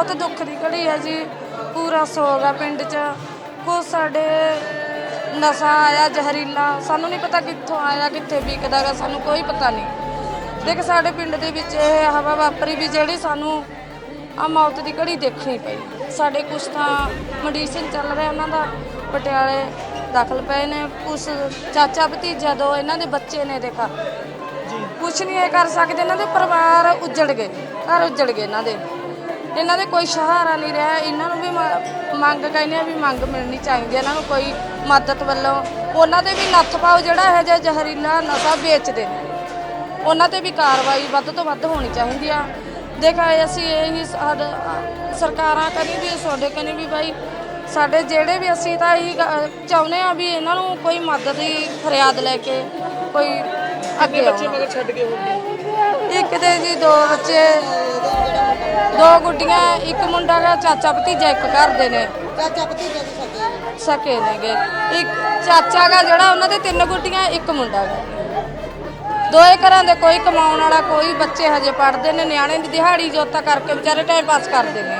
ਬਹੁਤ ਦੁੱਖ ਦੀ ਘੜੀ ਹੈ ਜੀ। ਪੂਰਾ ਸੋਗ ਆ ਪਿੰਡ 'ਚ। ਕੋ ਸਾਡੇ ਨਸ਼ਾ ਆਇਆ ਜ਼ਹਿਰੀਲਾ। ਸਾਨੂੰ ਨਹੀਂ ਪਤਾ ਕਿੱਥੋਂ ਆਇਆ ਕਿੱਥੇ ਵਿਕਦਾ ਗਾ ਸਾਨੂੰ ਕੋਈ ਪਤਾ ਨਹੀਂ ਦੇਖ ਸਾਡੇ ਪਿੰਡ ਦੇ ਵਿੱਚ ਇਹ ਹਵਾ ਵਾਪਰੀ ਵੀ ਜਿਹੜੀ ਸਾਨੂੰ ਆ ਮੌਤ ਦੀ ਘੜੀ ਦੇਖਣੀ ਪਈ। ਸਾਡੇ ਕੁਛ ਤਾਂ ਮੈਡੀਸਨ ਚੱਲ ਰਿਹਾ ਉਹਨਾਂ ਦਾ। ਪਟਿਆਲੇ ਦਾਖਲ ਪਏ ਨੇ। ਕੁਛ ਚਾਚਾ ਭਤੀਜਾ ਦੋ ਇਹਨਾਂ ਦੇ ਬੱਚੇ ਨੇ ਦੇਖਾ। ਕੁਛ ਨਹੀਂ ਇਹ ਕਰ ਸਕਦੇ। ਇਹਨਾਂ ਦੇ ਪਰਿਵਾਰ ਉੱਜੜ ਗਏ। ਘਰ ਉੱਜੜ ਗਏ ਇਹਨਾਂ ਦੇ। ਇਹਨਾਂ ਦੇ ਕੋਈ ਸਹਾਰਾ ਨਹੀਂ ਰਿਹਾ ਇਹਨਾਂ ਨੂੰ ਵੀ ਮ- ਮੰਗ ਕਹਿੰਦੇ ਆ ਵੀ ਮੰਗ ਮਿਲਣੀ ਚਾਹੀਦੀ ਹੈ ਇਹਨਾਂ ਨੂੰ ਕੋਈ ਮਦਦ ਵੱਲੋਂ। ਉਹਨਾਂ ਤੇ ਵੀ ਨੱਥ ਪਾਓ ਜਿਹੜਾ ਇਹ ਜਿਹਾ ਜ਼ਹਿਰੀਲਾ ਨਸ਼ਾ ਵੇਚਦੇ ਨੇ। ਉਹਨਾਂ ਤੇ ਵੀ ਕਾਰਵਾਈ ਵੱਧ ਤੋਂ ਵੱਧ ਹੋਣੀ ਚਾਹੀਦੀ ਆ। ਦੇਖਾ ਅਸੀਂ ਇਹੀ ਸਾਡਾ ਸਰਕਾਰਾਂ ਕਰੀ ਵੀ ਤੁਹਾਡੇ ਕਨੀ ਵੀ ਬਾਈ ਸਾਡੇ ਜਿਹੜੇ ਵੀ ਅਸੀਂ ਤਾਂ ਇਹੀ ਗ- ਚਾਹੁੰਦੇ ਆ ਵੀ ਇਹਨਾਂ ਨੂੰ ਕੋਈ ਮਦਦ ਦੀ ਫਰਿਆਦ ਲੈ ਕੇ ਕੋਈ ਅੱਗੇ ਬੱਚੇ ਆਉਣ। ਮਗਰ ਛੱਡ ਕੇ ਹੋਣਗੇ? ਇੱਕ ਦੇ ਜੀ ਦੋ ਬੱਚੇ। ਦੋ ਗੁੱਡੀਆਂ ਇੱਕ ਮੁੰਡਾ ਦਾ ਚਾਚਾ ਭਤੀਜਾ ਇੱਕ ਘਰ ਦੇ ਨੇ। ਚਾਚਾ ਭਤੀਜੇ ਦੀ ਸਕੇ ਸਕੇ ਨੇਗੇ। ਇੱਕ ਚਾਚਾ ਗਾ ਜਿਹੜਾ ਉਹਨਾਂ ਦੇ ਤਿੰਨ ਗੁੱਡੀਆਂ ਇੱਕ ਮੁੰਡਾ ਗਾ ਦੋਏ ਘਰਾਂ ਦੇ ਕੋਈ ਕਮਾਉਣ ਵਾਲਾ ਕੋਈ ਬੱਚੇ ਹਜੇ ਪੜ੍ਹਦੇ ਨੇ ਨਿਆਣੇ ਦੀ ਦਿਹਾੜੀ ਜੋਤਾ ਕਰਕੇ ਵਿਚਾਰੇ ਟਾਈਮ ਪਾਸ ਕਰਦੇ ਨੇ।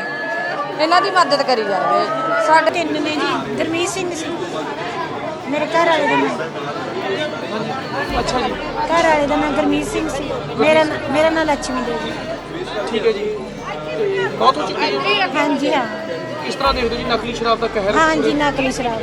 ਇਹਨਾਂ ਦੀ ਮਦਦ ਕਰੀ ਜਾਵੇ। ਸਾਡੇ ਤਿੰਨ ਨੇ ਜੀ ਗਰਮੀਤ ਸਿੰਘ ਸੀ। ਮੇਰੇ ਘਰ ਵਾਲੇ ਦਾ ਨਾਮ ਅੱਛਾ ਜੀ। ਘਰ ਵਾਲੇ ਦਾ ਨਾਮ ਗਰਮੀਤ ਸਿੰਘ ਸੀ। ਮੇਰਾ ਨਾਂ- ਮੇਰਾ ਨਾਮ ਲక్ష్ਮੀ ਦੇਵੀ। ਠੀਕ ਹੈ ਜੀ। ਬਹੁਤ ਹੋ ਚੁੱਕੀ ਹੈ। ਹਾਂਜੀ ਹਾਂ। ਕਿਸ ਤਰ੍ਹਾਂ ਦੇਖਦੇ ਹੋ ਜੀ ਨਕਲੀ ਸ਼ਰਾਬ ਦਾ ਕਹਿਰ? ਹਾਂਜੀ ਨਕਲੀ ਸ਼ਰਾਬ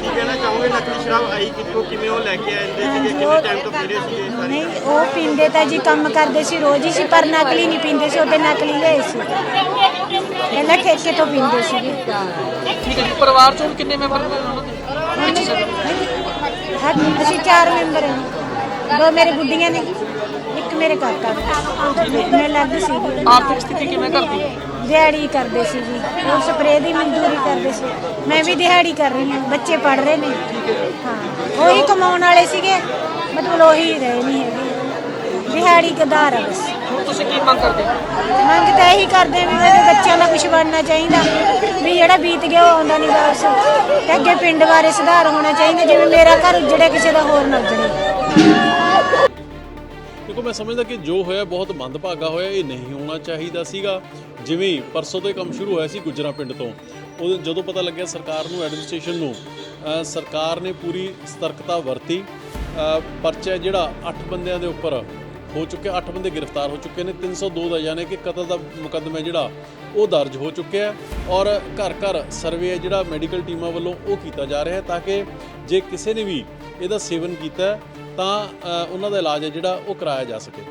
ਕੀ ਕਹਿਣਾ ਚਾਹੋਗੇ ਨਕਲੀ ਸ਼ਰਾਬ ਆਈ ਕਿੱਥੋਂ ਕਿਵੇਂ ਉਹ ਲੈ ਕੇ ਆਉਂਦੇ ਸੀਗੇ ਕਿੰਨੇ ਟਾਈਮ ਤੋਂ ਪੀ ਰਹੇ ਸੀਗੇ ਸਾਰੇ? ਨਹੀਂ ਉਹ ਪੀਂਦੇ ਤਾਂ ਜੀ ਕੰਮ ਕਰਦੇ ਸੀ ਰੋਜ਼ ਹੀ ਸੀ ਪਰ ਨਕਲੀ ਨਹੀਂ ਪੀਂਦੇ ਸੀ ਉਹਦੇ ਨਕਲੀ ਲਏ ਸੀ। ਪਹਿਲਾਂ ਠੇਕੇ ਤੋਂ ਪੀਂਦੇ ਸੀਗੇ। ਠੀਕ ਹੈ ਜੀ ਪਰਿਵਾਰ ਚੋਂ ਕਿੰਨੇ ਮੈਂਬਰ ਨੇ? ਉਹਨਾਂ ਦੇ ਹਾਂ ਅਸੀਂ ਚਾਰ ਮੈਂਬਰ ਹਾਂ। ਦੋ ਮੇਰੇ ਗੁੱਡੀਆਂ ਨੇ। ਮੇਰੇ ਕਾਕਾ। ਮੈਂ ਲੱਗ ਸੀ। ਆਰਥਿਕ ਸਥਿਤੀ ਕਿਵੇਂ ਕਰਦੀ? ਦਿਹਾੜੀ ਕਰਦੇ ਸੀ ਜੀ। ਉਹ ਸਪਰੇਅ ਦੀ ਮਜ਼ਦੂਰੀ ਕਰਦੇ ਸੀ। ਮੈਂ ਵੀ ਦਿਹਾੜੀ ਕਰ ਰਹੀ ਹਾਂ। ਬੱਚੇ ਪੜ ਰਹੇ ਨੇ। ਹਾਂ। ਉਹੀ ਕਮਾਉਣ ਵਾਲੇ ਸੀਗੇ। ਮਤਲਬ ਉਹੀ ਰਹੇ ਨਹੀਂ ਹੈਗੇ। ਦਿਹਾੜੀ ਕਦਾਰ ਆ ਬਸ। ਹੁਣ ਤੁਸੀਂ ਕੀ ਮੰਗ ਕਰਦੇ? ਹੋ ਮੰਗ ਤਾਂ ਇਹੀ ਕਰਦੇ ਵੀ ਮੇਰੇ ਬੱਚਿਆਂ ਦਾ ਕੁਝ ਬਣਨਾ ਚਾਹੀਦਾ। ਵੀ ਜਿਹੜਾ ਬੀਤ ਗਿਆ ਉਹ ਆਉਂਦਾ ਨਹੀਂ ਵਾਪਸ। ਤੇ ਅੱਗੇ ਪਿੰਡ ਬਾਰੇ ਸੁਧਾਰ ਹੋਣਾ ਚਾਹੀਦਾ। ਜਿਵੇਂ ਮੇਰਾ ਘਰ ਉੱਜੜਿਆ ਕਿਸੇ ਦਾ ਹੋਰ ਨਾ ਉੱਜੜੇ। ਦੇਖੋ ਮੈਂ ਸਮਝਦਾ ਕਿ ਜੋ ਹੋਇਆ ਬਹੁਤ ਮੰਦਭਾਗਾ ਹੋਇਆ, ਇਹ ਨਹੀਂ ਹੋਣਾ ਚਾਹੀਦਾ ਸੀਗਾ। ਜਿਵੇਂ ਪਰਸੋਂ ਤੋਂ ਕੰਮ ਸ਼ੁਰੂ ਹੋਇਆ ਸੀ ਗੁਜਰਾ ਪਿੰਡ ਤੋਂ। ਉਹ ਜਦੋਂ ਪਤਾ ਲੱਗਿਆ ਸਰਕਾਰ ਨੂੰ, ਐਡਮਿਨਿਸਟ੍ਰੇਸ਼ਨ ਨੂੰ ਸਰਕਾਰ ਨੇ ਪੂਰੀ ਸਤਰਕਤਾ ਵਰਤੀ। ਪਰਚਾ ਜਿਹੜਾ 8 ਬੰਦਿਆਂ ਦੇ ਉੱਪਰ ਹੋ ਚੁੱਕਿਆ 8 ਬੰਦੇ ਗ੍ਰਿਫਤਾਰ ਹੋ ਚੁੱਕੇ ਨੇ 302 ਦਾ ਯਾਨੀ ਕਿ ਕਤਲ ਦਾ ਮੁਕੱਦਮਾ ਜਿਹੜਾ, ਉਹ ਦਰਜ ਹੋ ਚੁੱਕਿਆ ਔਰ ਘਰ ਘਰ ਸਰਵੇ ਹੈ ਜਿਹੜਾ ਮੈਡੀਕਲ ਟੀਮਾਂ ਵੱਲੋਂ ਉਹ ਕੀਤਾ ਜਾ ਰਿਹਾ ਹੈ ਤਾਂ ਕਿ ਜੇ ਕਿਸੇ ਨੇ ਵੀ ਇਹਦਾ ਸੇਵਨ ਕੀਤਾ ਤਾਂ ਉਹਨਾਂ ਦਾ ਇਲਾਜ ਹੈ ਜਿਹੜਾ ਉਹ ਕਰਾਇਆ ਜਾ ਸਕੇ।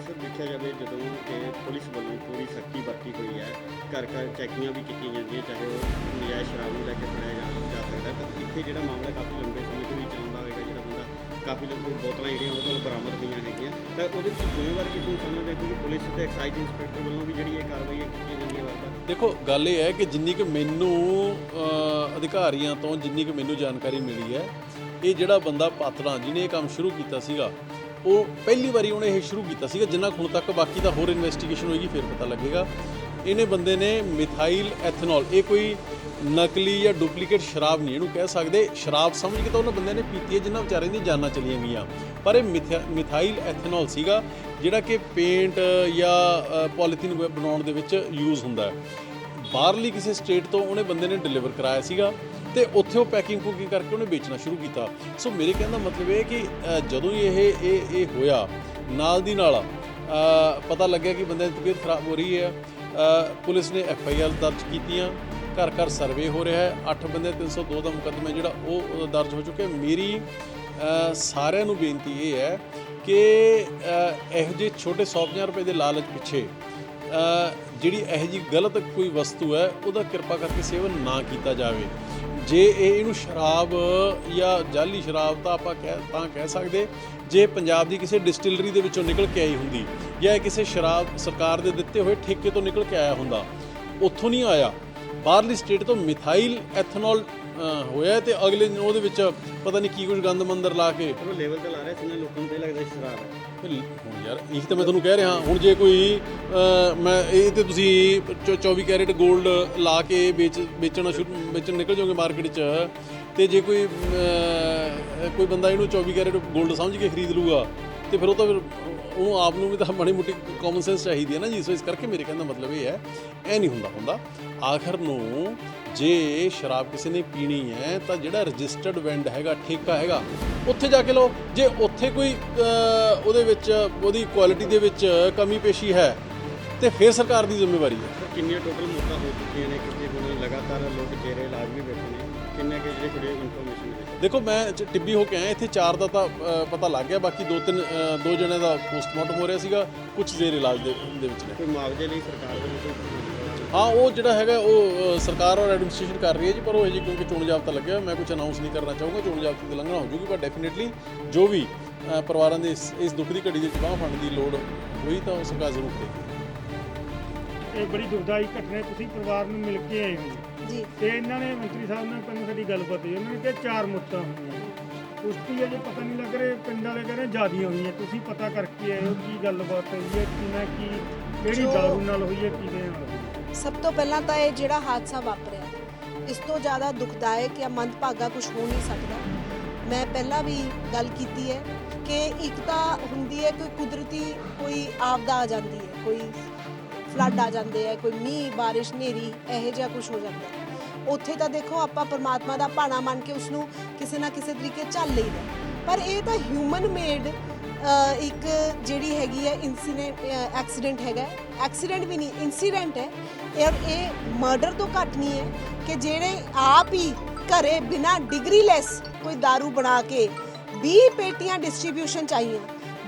ਸਰ ਦੇਖਿਆ ਜਾਵੇ ਜਦੋਂ ਕਿ ਪੁਲਿਸ ਵੱਲੋਂ ਪੂਰੀ ਸਖਤੀ ਵਰਤੀ ਹੋਈ ਹੈ ਘਰ ਘਰ ਚੈਕਿੰਗਾਂ ਵੀ ਕੀਤੀਆਂ ਜਾਂਦੀਆਂ ਚਾਹੇ ਉਹ ਨਜਾਇਜ਼ ਸ਼ਰਾਬ ਨੂੰ ਲੈ ਕੇ ਫੜਿਆ ਜਾ ਸਕਦਾ ਤਾਂ ਇੱਥੇ ਜਿਹੜਾ ਮਾਮਲਾ ਕਾਫੀ ਲੰਬੇ ਸਮੇਂ ਤੋਂ ਵੀ ਚੱਲਦਾ ਹੋਵੇਗਾ ਜਿਹੜਾ ਬੰਦਾ ਕਾਫੀ ਲੰਬੀ ਬੋਤਲਾਂ ਜਿਹੜੀਆਂ ਉਹਦੇ ਕੋਲ ਬਰਾਮਦ ਹੋਈਆਂ ਹੈਗੀਆਂ ਤਾਂ ਉਹਦੇ ਵਿੱਚ ਜ਼ਿੰਮੇਵਾਰ ਨੂੰ ਸਮਝਦੇ ਕਿ ਪੁਲਿਸ ਤੇ ਐਕਸਾਈਜ਼ ਇੰਸਪੈਕਟਰ ਵੱਲੋਂ ਵੀ ਜਿਹੜੀ ਇਹ ਕਾਰਵਾਈ ਕੀਤੀ ਜਾਂਦੀ ਹੈ ਦੇਖੋ ਗੱਲ ਇਹ ਹੈ ਕਿ ਜਿੰਨੀ ਕਿ ਮੈਨੂੰ ਅਧਿਕਾਰੀਆਂ ਤੋਂ ਜਿੰਨੀ ਕਿ ਮੈਨੂੰ ਜਾਣਕਾਰੀ ਮਿਲੀ ਹੈ ਇਹ ਜਿਹੜਾ ਬੰਦਾ ਪਾਤੜਾ ਜਿਹਨੇ ਇਹ ਕੰਮ ਸ਼ੁਰੂ ਕੀਤਾ ਸੀਗਾ, ਉਹ ਪਹਿਲੀ ਵਾਰੀ ਉਹਨੇ ਇਹ ਸ਼ੁਰੂ ਕੀਤਾ ਸੀਗਾ, ਜਿੰਨਾ ਕੁ ਹੁਣ ਤੱਕ ਬਾਕੀ ਤਾਂ ਹੋਰ ਇਨਵੈਸਟੀਗੇਸ਼ਨ ਹੋਏਗੀ, ਫਿਰ ਪਤਾ ਲੱਗੇਗਾ। ਇਹਨੇ ਬੰਦੇ ਨੇ ਮਿਥਾਈਲ ਐਥਨੋਲ, ਇਹ ਕੋਈ ਨਕਲੀ ਜਾਂ ਡੁਪਲੀਕੇਟ ਸ਼ਰਾਬ ਨਹੀਂ, ਇਹਨੂੰ ਕਹਿ ਸਕਦੇ, ਸ਼ਰਾਬ ਸਮਝ ਕੇ ਤਾਂ ਉਹਨਾਂ ਬੰਦਿਆਂ ਨੇ ਪੀਤੀ ਹੈ ਜਿਨ੍ਹਾਂ ਵਿਚਾਰਿਆਂ ਦੀਆਂ ਜਾਨਾਂ ਚਲੀਆਂ ਗਈਆਂ। ਪਰ ਇਹ ਮਿਥਿਆ- ਮਿਥਾਈਲ ਐਥਨੋਲ ਸੀਗਾ, ਜਿਹੜਾ ਕਿ ਪੇਂਟ ਜਾਂ ਪੋਲੀਥੀਨ ਬਣਾਉਣ ਦੇ ਵਿੱਚ ਯੂਜ਼ ਹੁੰਦਾ ਹੈ। ਬਾਹਰਲੀ ਕਿਸੇ ਸਟੇਟ ਤੋਂ ਉਹਨੇ ਬੰਦੇ ਨੇ ਡਿਲੀਵਰ ਕਰਾਇਆ ਸੀਗਾ। ਤੇ ਉੱਥੇ ਉਹ ਪੈਕਿੰਗ ਪੂਕਿੰਗ ਕਰਕੇ ਉਹਨੇ ਵੇਚਣਾ ਸ਼ੁਰੂ ਕੀਤਾ। ਸੋ ਮੇਰੇ ਕਹਿਣ ਦਾ ਮਤਲਬ ਇਹ ਕਿ ਜਦੋਂ ਹੀ ਇਹ ਇਹ ਇਹ ਹੋਇਆ, ਨਾਲ ਦੀ ਨਾਲ ਪਤਾ ਲੱਗਿਆ ਕਿ ਬੰਦੇ ਦੀ ਤਬੀਅਤ ਖਰਾਬ ਹੋ ਰਹੀ ਹੈ। ਪੁਲਿਸ ਨੇ ਐਫ ਆਈ ਆਰ ਦਰਜ ਕੀਤੀਆਂ, ਘਰ ਘਰ ਸਰਵੇ ਹੋ ਰਿਹਾ ਹੈ। 8 ਬੰਦੇ 302 ਦਾ ਮੁਕੱਦਮਾ ਜਿਹੜਾ ਉਹ ਦਰਜ ਹੋ ਚੁੱਕਿਆ। ਮੇਰੀ ਸਾਰਿਆਂ ਨੂੰ ਬੇਨਤੀ ਇਹ ਹੈ ਕਿ ਇਹੋ ਜਿਹੇ ਛੋਟੇ 100 ਰੁਪਏ ਦੇ ਲਾਲਚ ਪਿੱਛੇ ਜਿਹੜੀ ਇਹੋ ਜੀ ਗਲਤ ਕੋਈ ਵਸਤੂ ਹੈ, ਉਹਦਾ ਕਿਰਪਾ ਕਰਕੇ ਸੇਵਨ ਨਾ ਕੀਤਾ ਜਾਵੇ। ਜੇ ਇਹ ਇਹਨੂੰ ਸ਼ਰਾਬ ਜਾਂ ਜਾਲੀ ਸ਼ਰਾਬ ਤਾਂ ਆਪਾਂ ਕਹਿ, ਤਾਂ ਕਹਿ ਸਕਦੇ, ਜੇ ਪੰਜਾਬ ਦੀ ਕਿਸੇ ਡਿਸਟਿਲਰੀ ਦੇ ਵਿੱਚੋਂ ਨਿਕਲ ਕੇ ਆਈ ਹੁੰਦੀ ਜਾਂ ਇਹ ਕਿਸੇ ਸ਼ਰਾਬ ਸਰਕਾਰ ਦੇ ਦਿੱਤੇ ਹੋਏ ਠੇਕੇ ਤੋਂ ਨਿਕਲ ਕੇ ਆਇਆ ਹੁੰਦਾ, ਉੱਥੋਂ ਨਹੀਂ ਆਇਆ। ਬਾਹਰਲੀ ਸਟੇਟ ਤੋਂ ਮਿਥਾਈਲ ਐਥਨੋਲ ਹੋਇਆ ਤੇ ਅਗਲੇ ਦਿਨ ਉਹਦੇ ਵਿੱਚ ਪਤਾ ਨਹੀਂ ਕੀ ਕੁਝ ਗੰਦ ਮੰਦਰ ਲਾ ਕੇ ਉਹ ਲੈਵਲ ਤੇ ਲਾ ਰਿਹਾ ਸੀ ਨਾ ਲੋਕਾਂ ਨੂੰ ਤਾਂ ਇਹ ਲੱਗਦਾ ਸ਼ਰਾਬ ਹੈ। ਹੁਣ ਯਾਰ ਇਹੀ ਤਾਂ ਮੈਂ ਤੁਹਾਨੂੰ ਕਹਿ ਰਿਹਾ ਹੁਣ ਜੇ ਕੋਈ ਮੈਂ ਇਹ ਤੇ ਤੁਸੀਂ ਚੌ- 24 ਕੈਰੇਟ 골ਡ ਲਾ ਕੇ ਵੇਚ ਵੇਚਣਾ ਸ਼ੁਰੂ ਵੇਚਣ ਨਿਕਲ ਜਾਓਗੇ ਮਾਰਕੀਟ 'ਚ ਤੇ ਜੇ ਕੋਈ ਕੋਈ ਬੰਦਾ ਇਹਨੂੰ 24 ਕੈਰੇਟ 골ਡ ਸਮਝ ਕੇ ਖਰੀਦ ਲੂਗਾ ਤੇ ਫਿਰ ਉਹ ਤਾਂ ਫਿਰ ਉਹਨੂੰ ਆਪ ਨੂੰ ਵੀ ਤਾਂ ਮਾੜੀ ਮੋਟੀ ਕਾਮਨ ਸੈਂਸ ਚਾਹੀਦੀ ਹੈ ਨਾ ਜੀ, ਸੋ ਇਸ ਕਰਕੇ ਮੇਰੇ ਕਹਿਣ ਦਾ ਮਤਲਬ ਇਹ ਹੈ ਐ ਨਹੀਂ ਹੁੰਦਾ ਹੁੰਦਾ। ਆਖਰ ਨੂੰ ਜੇ ਸ਼ਰਾਬ ਕਿਸੇ ਨੇ ਪੀਣੀ ਹੈ, ਤਾਂ ਜਿਹੜਾ ਰਜਿਸਟਰਡ ਵੈਂਡ ਹੈਗਾ, ਠੇਕਾ ਹੈਗਾ, ਉੱਥੇ ਜਾ ਕੇ ਲਓ। ਜੇ ਉੱਥੇ ਕੋਈ ਉਹਦੇ ਵਿੱਚ, ਉਹਦੀ ਕੁਆਲਿਟੀ ਦੇ ਵਿੱਚ ਕਮੀ ਪੇਸ਼ੀ ਹੈ, ਤੇ ਫਿਰ ਸਰਕਾਰ ਦੀ ਜ਼ਿੰਮੇਵਾਰੀ ਹੈ। ਕਿੰਨੀਆਂ ਟੋਟਲ ਮੌਤਾਂ ਹੋ ਚੁੱਕੀਆਂ ਨੇ? ਕਿਤੇ ਹੁਣ ਲਗਾਤਾਰ ਲੋਕ ਜੇਰੇ ਇਲਾਜ ਵੀ ਬੈਠੇ ਨੇ। ਕਿੰਨੇ ਕਿ ਜਿਹੜੇ ਥੋੜੀ ਇਨਫੋਰਮੇਸ਼ਨ ਮਿਲੀ? ਦੇਖੋ ਮੈਂ ਚ- ਟਿੱਬੀ ਹੋ ਕੇ ਆਇਆ ਇੱਥੇ ਚਾਰ ਦਾ ਤਾਂ ਅ, ਪਤਾ ਲੱਗ ਗਿਆ ਬਾਕੀ ਦੋ ਤਿੰਨ ਅ, ਦੋ ਜਣਿਆਂ ਦਾ ਪੋਸਟਮਾਰਟਮ ਹੋ ਰਿਹਾ ਸੀਗਾ ਕੁਝ ਜ਼ੇਰ ਇਲਾਜ ਦੇ ਦੇ ਵਿੱਚ ਨੇ। ਕੋਈ ਮੁਆਵਜ਼ੇ ਲਈ ਸਰਕਾਰ ਵੱਲੋਂ ਕੋਈ ਹਾਂ ਉਹ ਜਿਹੜਾ ਹੈਗਾ ਉਹ ਅ, ਸਰਕਾਰ ਔਰ ਐਡਮਿਨਿਸਟ੍ਰੇਸ਼ਨ ਕਰ ਰਹੀ ਹੈ ਜੀ ਪਰ ਉਹ ਜੀ ਕਿਉਂਕਿ ਚੋਣ ਜਾਬਤਾ ਲੱਗਿਆ ਹੋਇਆ, ਮੈਂ ਕੁਝ ਅਨਾਉਂਸ ਨਹੀਂ ਕਰਨਾ ਚਾਹੂੰਗਾ ਚੋਣ ਜਾਬਤੇ ਦੀ ਲੰਘਣਾ ਹੋ ਜੂਗੀ ਪਰ ਡੈਫੀਨਿਟਲੀ ਜੋ ਵੀ ਅ, ਪਰਿਵਾਰਾਂ ਦੇ ਇਸ ਇਸ ਦੁੱਖ ਦੀ ਘੜੀ ਦੇ ਵਿੱਚ ਬਾਂਹ ਫੜਨ ਦੀ ਲੋੜ ਹੋਈ ਤਾਂ ਉਹ ਸਰਕਾਰ ਜ਼ਰੂਰ ਕਰੇਗੀ। ਇਹ ਬੜੀ ਦੁਖਦਾਈ ਘਟਨਾ ਹੈ। ਤੁਸੀਂ ਪਰਿਵਾਰ ਨੂੰ ਮਿਲ ਕੇ ਆਏ ਹੋ। ਜੀ। ਤੇ ਇਹਨਾਂ ਨੇ ਮੰਤਰੀ ਸਾਹਿਬ ਨਾਲ ਪਹਿਲਾਂ ਸਾਡੀ ਗੱਲਬਾਤ ਹੋਈ ਉਹਨਾਂ ਨੇ ਕਿਹਾ ਚਾਰ ਮੁੱਤਾਂ ਹੋਈਆਂ ਪੁਸ਼ਟੀ ਅਜੇ ਪਤਾ ਨਹੀਂ ਲੱਗ ਰਿਹਾ ਪਿੰਡ ਵਾਲੇ ਕਹਿੰਦੇ ਜਿਆਦੀਆਂ ਹੋਈਆਂ ਤੁਸੀਂ ਪਤਾ ਕਰਕੇ ਹੋ ਕੀ ਗੱਲਬਾਤ ਹੋਈ ਹੈ ਕਿਵੇਂ ਕੀ ਕਿਹੜੀ ਜੋ- ਦਾਰੂ ਨਾਲ ਹੋਈ ਹੈ ਕਿਵੇਂ ਨਾਲ ਹੋਈ ਹੈ। ਸਭ ਤੋਂ ਪਹਿਲਾਂ ਤਾਂ ਇਹ ਜਿਹੜਾ ਹਾਦਸਾ ਵਾਪਰਿਆ ਇਸ ਤੋਂ ਜ਼ਿਆਦਾ ਦੁਖਦਾਇਕ ਜਾਂ ਮੰਦਭਾਗਾ ਕੁਝ ਹੋ ਨਹੀਂ ਸਕਦਾ। ਮੈਂ ਪਹਿਲਾਂ ਵੀ ਗੱਲ ਕੀਤੀ ਹੈ ਕਿ ਇੱਕ ਤਾਂ ਹੁੰਦੀ ਹੈ ਕੋਈ ਕੁਦਰਤੀ ਕੋਈ ਆਪਦਾ ਆ ਜਾਂਦੀ ਹੈ ਕੋਈ ਫਲੱਡ ਆ ਜਾਂਦੇ ਹੈ ਕੋਈ ਮੀਂਹ, ਬਾਰਿਸ਼, ਹਨੇਰੀ, ਇਹੋ ਜਿਹਾ ਕੁਝ ਹੋ ਜਾਂਦਾ ਉੱਥੇ ਤਾਂ ਦੇਖੋ ਆਪਾਂ ਪਰਮਾਤਮਾ ਦਾ ਭਾਣਾ ਮੰਨ ਕੇ ਉਸ ਨੂੰ ਕਿਸੇ ਨਾ ਕਿਸੇ ਤਰੀਕੇ ਝੱਲ ਲਈਦਾ ਪਰ ਇਹ ਤਾਂ ਹਿਊਮਨ ਮੇਡ ਇੱਕ ਜਿਹੜੀ ਹੈਗੀ ਹੈ ਇਨਸੀਡੈਂਟ ਐਕਸੀਡੈਂਟ ਹੈਗਾ ਐਕਸੀਡੈਂਟ ਵੀ ਨਹੀਂ ਇਨਸੀਡੈਂਟ ਹੈ। ਔਰ ਇਹ ਮਰਡਰ ਤੋਂ ਘੱਟ ਨਹੀਂ ਹੈ ਕਿ ਜਿਹੜੇ ਆਪ ਹੀ ਘਰੇ ਬਿਨਾ ਡਿਗਰੀ ਲੈਸ ਕੋਈ दारू ਬਣਾ ਕੇ 20 ਪੇਟੀਆਂ ਡਿਸਟ੍ਰੀਬਿਊਸ਼ਨ ਚਾਹੀਆਂ।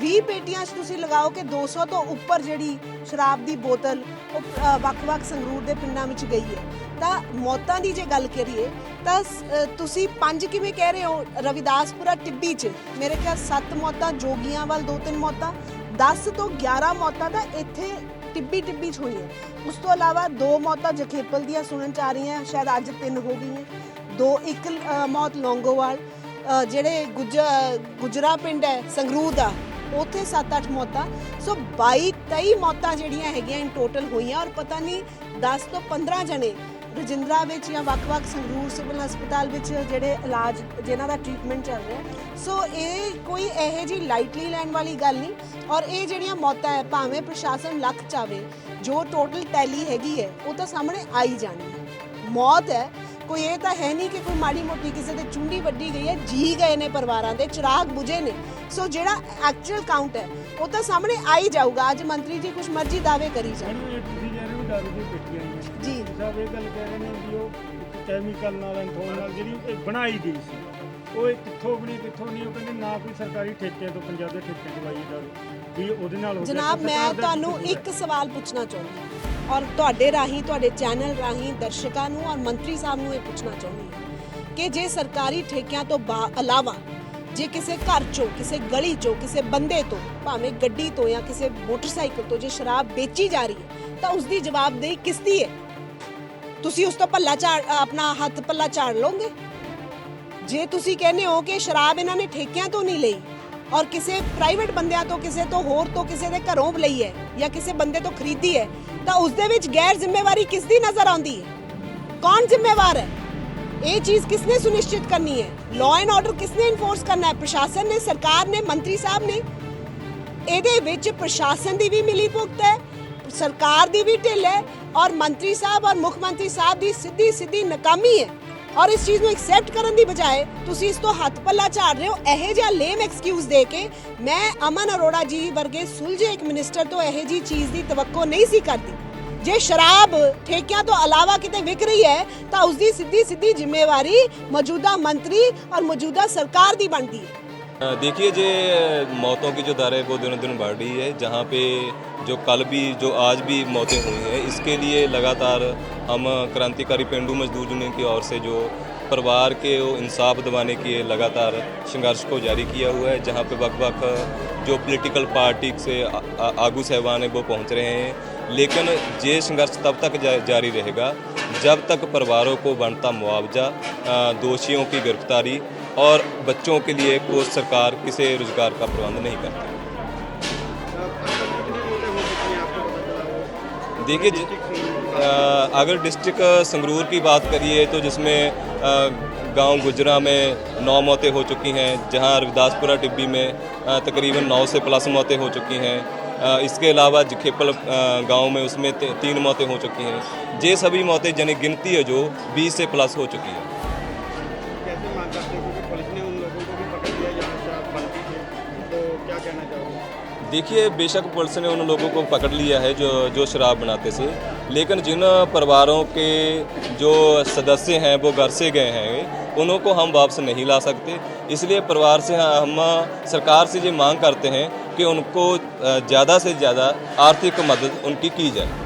20 ਪੇਟੀਆਂ 'ਚ ਤੁਸੀਂ ਲਗਾਓ ਕਿ 200 ਤੋਂ ਉੱਪਰ ਜਿਹੜੀ ਸ਼ਰਾਬ ਦੀ ਬੋਤਲ, ਉਹ ਵੱਖ-ਵੱਖ ਸੰਗਰੂਰ ਦੇ ਪਿੰਡਾਂ ਵਿੱਚ ਗਈ ਹੈ। ਤਾਂ ਮੌਤਾਂ ਦੀ ਜੇ ਗੱਲ ਕਰੀਏ, ਤਾਂ ਤੁਸੀਂ ਪੰਜ ਕਿਵੇਂ ਕਹਿ ਰਹੇ ਹੋ? ਰਵਿਦਾਸਪੁਰਾ ਟਿੱਬੀ 'ਚ। ਮੇਰੇ ਖਿਆਲ ਸੱਤ ਮੌਤਾਂ, ਜੋਗੀਆਂ ਵੱਲ ਦੋ ਤਿੰਨ ਮੌਤਾਂ 10 ਤੋਂ 11 ਮੌਤਾਂ ਤਾਂ ਇੱਥੇ ਟਿੱਬੀ ਟਿੱਬੀ 'ਚ ਹੋਈਆਂ। ਉਸ ਤੋਂ ਇਲਾਵਾ ਦੋ ਮੌਤਾਂ ਜਖੇਪਲ ਦੀਆਂ ਸੁਣਨ ਚ ਆ ਰਹੀਆਂ, ਸ਼ਾਇਦ ਅੱਜ ਤਿੰਨ ਹੋ ਗਈਆਂ। ਦੋ, ਇੱਕ ਮੌਤ ਲੌਂਗੋਵਾਲ ਜਿਹੜੇ ਗੁਜ ਗੁਜਰਾ ਪਿੰਡ ਹੈ, ਸੰਗਰੂਰ ਦਾ। ਉੱਥੇ 7-8 ਮੌਤਾਂ। ਸੋ 22 23 ਮੌਤਾਂ ਜਿਹੜੀਆਂ ਹੈਗੀਆਂ ਇਨ ਟੋਟਲ ਹੋਈਆਂ ਔਰ ਪਤਾ ਨਹੀਂ 10 ਤੋਂ 15 ਜਣੇ ਰਜਿੰਦਰਾ ਵਿੱਚ ਜਾਂ ਵੱਖ-ਵੱਖ ਸੰਗਰੂਰ ਸਿਵਲ ਹਸਪਤਾਲ ਵਿੱਚ ਜਿਹੜੇ ਇਲਾਜ ਜਿਨ੍ਹਾਂ ਦਾ ਟ੍ਰੀਟਮੈਂਟ ਚੱਲ ਰਿਹਾ। ਸੋ ਇਹ ਕੋਈ ਇਹੋ ਜੀ ਲਾਈਟਲੀ ਲੈਣ ਵਾਲੀ ਗੱਲ ਨਹੀਂ ਔਰ ਇਹ ਜਿਹੜੀਆਂ ਮੌਤਾਂ ਹੈ, ਭਾਵੇਂ ਪ੍ਰਸ਼ਾਸਨ ਲੱਖ ਚਾਵੇ ਜੋ ਟੋਟਲ ਟੈਲੀ ਹੈਗੀ ਹੈ, ਉਹ ਤਾਂ ਸਾਹਮਣੇ ਆਈ ਜਾਣੀ ਹੈ। ਮੌਤ ਹੈ ਕੋਈ ਇਹ ਤਾਂ ਹੈ ਨਹੀਂ ਕਿ ਕੋਈ ਮਾੜੀ ਮੋਟੀ ਕਿਸੇ ਦੇ ਚੁੰਡੀ ਵੱਡੀ ਗਈ ਹੈ ਜੀ ਗਏ ਨੇ ਪਰਿਵਾਰਾਂ ਦੇ ਚਿਰਾਗ ਬੁਝੇ ਨੇ। ਸੋ ਜਿਹੜਾ ਐਕਚੁਅਲ ਕਾਊਂਟ ਹੈ ਉਹ ਤਾਂ ਸਾਹਮਣੇ ਆ ਹੀ ਜਾਊਗਾ। ਅੱਜ ਮੰਤਰੀ ਜੀ ਕੁਝ ਮਰਜ਼ੀ ਦਾਅਵੇ ਕਰੀ ਜਾਣ। ਮੈਨੂੰ ਇਹ ਤੁਸੀਂ ਕਹਿ ਰਹੇ ਹੋ ਦਾਰੂ ਦੀ ਪੇਟੀਆਂ ਆਈਆਂ ਜੀ। ਸਾਹਿਬ ਇਹ ਗੱਲ ਕਹਿ ਰਹੇ ਨੇ ਵੀ ਉਹ ਕੈਮੀਕਲ ਨਾਲ ਐਂਥੋਲ ਨਾਲ ਜਿਹੜੀ ਇਹ ਬਣਾਈ ਗਈ ਸੀ ਉਹ ਇਹ ਕਿੱਥੋਂ ਬਣੀ ਕਿੱਥੋਂ ਨਹੀਂ ਉਹ ਕਹਿੰਦੇ ਨਾ ਕੋਈ ਸਰਕਾਰੀ ਠੇਕੇ ਤੋਂ ਪੰਜਾਬ ਦੇ ਠੇਕੇ ਆਈ ਦਾਰੂ ਵੀ ਉਹਦੇ ਨਾਲ ਜਨਾਬ ਮੈਂ ਤੁਹਾਨੂੰ ਇੱਕ ਸਵਾਲ ਪੁੱਛਣਾ ਚਾਹੁੰਦੀ ਹਾਂ। ਔਰ ਤੁਹਾਡੇ ਰਾਹੀਂ, ਤੁਹਾਡੇ ਚੈਨਲ ਰਾਹੀਂ ਦਰਸ਼ਕਾਂ ਨੂੰ ਔਰ ਮੰਤਰੀ ਸਾਹਿਬ ਨੂੰ ਇਹ ਪੁੱਛਣਾ ਚਾਹੁੰਦੀ ਹਾਂ ਕਿ ਜੇ ਸਰਕਾਰੀ ਠੇਕਿਆਂ ਤੋਂ ਬਾ- ਇਲਾਵਾ ਜੇ ਕਿਸੇ ਘਰ ਚੋਂ, ਕਿਸੇ ਗਲੀ ਚੋਂ, ਕਿਸੇ ਬੰਦੇ ਤੋਂ, ਭਾਵੇਂ ਗੱਡੀ ਤੋਂ ਜਾਂ ਕਿਸੇ ਮੋਟਰਸਾਈਕਲ ਤੋਂ ਜੇ ਸ਼ਰਾਬ ਵੇਚੀ ਜਾ ਰਹੀ ਹੈ, ਤਾਂ ਉਸ ਦੀ ਜਵਾਬਦੇਹੀ ਕਿਸ ਦੀ ਹੈ? ਤੁਸੀਂ ਉਸ ਤੋਂ ਪੱਲਾ ਝਾੜ, ਆਪਣਾ ਹੱਥ ਪੱਲਾ ਝਾੜ ਲਓਗੇ? ਜੇ ਤੁਸੀਂ ਕਹਿੰਦੇ ਹੋ ਕਿ ਸ਼ਰਾਬ ਇਹਨਾਂ ਨੇ ਠੇਕਿਆਂ ਤੋਂ ਨਹੀਂ ਲਈ ਔਰ ਕਿਸੇ ਪ੍ਰਾਈਵੇਟ ਬੰਦਿਆਂ ਤੋਂ, ਕਿਸੇ ਤੋਂ ਹੋਰ ਤੋਂ, ਕਿਸੇ ਦੇ ਘਰੋਂ ਲਈ ਹੈ ਜਾਂ ਕਿਸੇ ਬੰਦੇ ਤੋਂ ਖਰੀਦੀ ਹੈ, ਤਾਂ ਉਸ ਦੇ ਵਿੱਚ ਗੈਰ ਜ਼ਿੰਮੇਵਾਰੀ ਕਿਸ ਦੀ ਨਜ਼ਰ ਆਉਂਦੀ ਹੈ? ਕੌਣ ਜ਼ਿੰਮੇਵਾਰ ਹੈ? ਇਹ ਚੀਜ਼ ਕਿਸਨੇ ਸੁਨਿਸ਼ਚਿਤ ਕਰਨੀ ਹੈ? ਲਾਅ ਐਂਡ ਆਰਡਰ ਕਿਸਨੇ ਇਨਫੋਰਸ ਕਰਨਾ ਹੈ? ਪ੍ਰਸ਼ਾਸਨ ਨੇ, ਸਰਕਾਰ ਨੇ, ਮੰਤਰੀ ਸਾਹਿਬ ਨੇ? ਇਹਦੇ ਵਿੱਚ ਪ੍ਰਸ਼ਾਸਨ ਦੀ ਵੀ ਮਿਲੀ ਭੁਗਤ ਹੈ, ਸਰਕਾਰ ਦੀ ਵੀ ਢਿੱਲ ਹੈ ਔਰ ਮੰਤਰੀ ਸਾਹਿਬ ਔਰ ਮੁੱਖ ਮੰਤਰੀ ਸਾਹਿਬ ਦੀ ਸਿੱਧੀ ਸਿੱਧੀ ਨਾਕਾਮੀ ਹੈ। ਔਰ ਇਸ ਚੀਜ਼ ਨੂੰ ਐਕਸੈਪਟ ਕਰਨ ਦੀ ਬਜਾਏ ਤੁਸੀਂ ਇਸ ਤੋਂ ਹੱਥ ਪੱਲਾ ਝਾੜ ਰਹੇ ਹੋ, ਇਹੋ ਜਿਹਾ ਲੇਮ ਐਕਸਕਿਊਜ਼ ਦੇ ਕੇ ਮੈਂ ਅਮਨ ਅਰੋੜਾ ਜੀ ਵਰਗੇ ਸੁਲਝੇ ਇੱਕ ਮਿਨਿਸਟਰ ਤੋਂ ਇਹੋ ਜੀ ਚੀਜ਼ ਦੀ ਤਵੱਕੋ ਨਹੀਂ ਸੀ ਕਰਦੀ। ਜੇ ਸ਼ਰਾਬ ਠੇਕਿਆਂ ਤੋਂ ਇਲਾਵਾ ਕਿਤੇ ਵਿਕ ਰਹੀ ਹੈ, ਤਾਂ ਉਸ ਦੀ ਸਿੱਧੀ ਸਿੱਧੀ ਜ਼ਿੰਮੇਵਾਰੀ ਮੌਜੂਦਾ ਮੰਤਰੀ ਔਰ ਮੌਜੂਦਾ ਸਰਕਾਰ ਦੀ ਬਣਦੀ ਹੈ। देखिए जे, मौतों की जो दर है वो दिनों दिन बढ़ रही है, जहाँ पे जो कल भी, जो आज भी मौतें हुई हैं, इसके लिए लगातार हम क्रांतिकारी पेंडू मजदूर यूनियन की ओर से जो परिवार के इंसाफ दिवाने के लगातार संघर्ष को जारी किया हुआ है, जहाँ पे वक्त वक्त जो पॉलिटिकल पार्टी से आगू साहबान वो पहुँच रहे हैं। लेकिन ये संघर्ष तब तक जारी रहेगा जब तक परिवारों को बनता मुआवजा दोषियों की गिरफ्तारी और बच्चों के लिए कोई सरकार किसी रोज़गार का प्रबंध नहीं करती। देखिए अगर डिस्ट्रिक्ट संगरूर की बात करिए तो जिसमें गाँव गुजरा में नौ मौतें हो चुकी हैं, जहाँ रविदासपुरा टिब्बी में तकरीबन नौ से प्लस मौतें हो चुकी हैं इसके अलावा जखेपल गाँव में उसमें तीन मौतें हो चुकी हैं। ये सभी मौतें यानी गिनती है जो 20 से प्लस हो चुकी है। देखिए बेशक पुलिस ने उन लोगों को पकड़ लिया है जो जो शराब बनाते थे लेकिन जिन परिवारों के जो सदस्य हैं वो घर से गए हैं उनको हम वापस नहीं ला सकते इसलिए परिवार से हम सरकार से ये मांग करते हैं कि उनको ज़्यादा से ज़्यादा आर्थिक मदद उनकी की जाए